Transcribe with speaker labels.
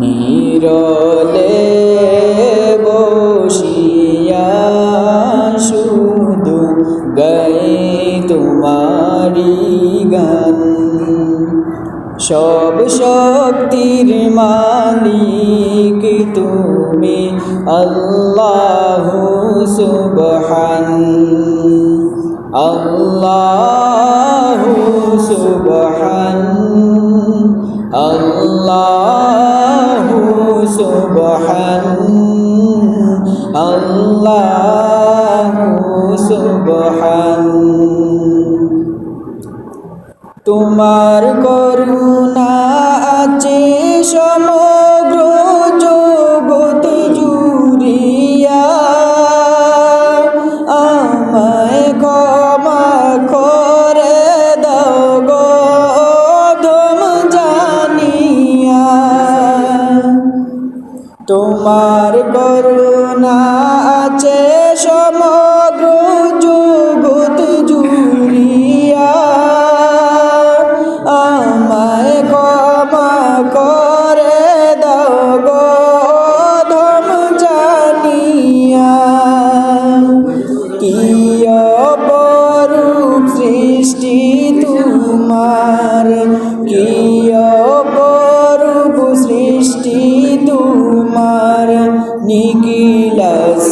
Speaker 1: নীরলে বসিয়া শুধু গাই তোমারি গান। সব শক্তির মালিক তুমি আল্লাহ সুবহান। আল্লাহ সুবহান। আল্লাহ সুবহান আল্লাহু সুবহান তোমার করুণা আছে সমগ্র তোমার করুণা আছে সমগ্র জগৎ জুড়িয়া। আমায় ক্ষমা করে দাও গো ধম জানিয়া। কি অপরূপ সৃষ্টি তোমার নিখিলাস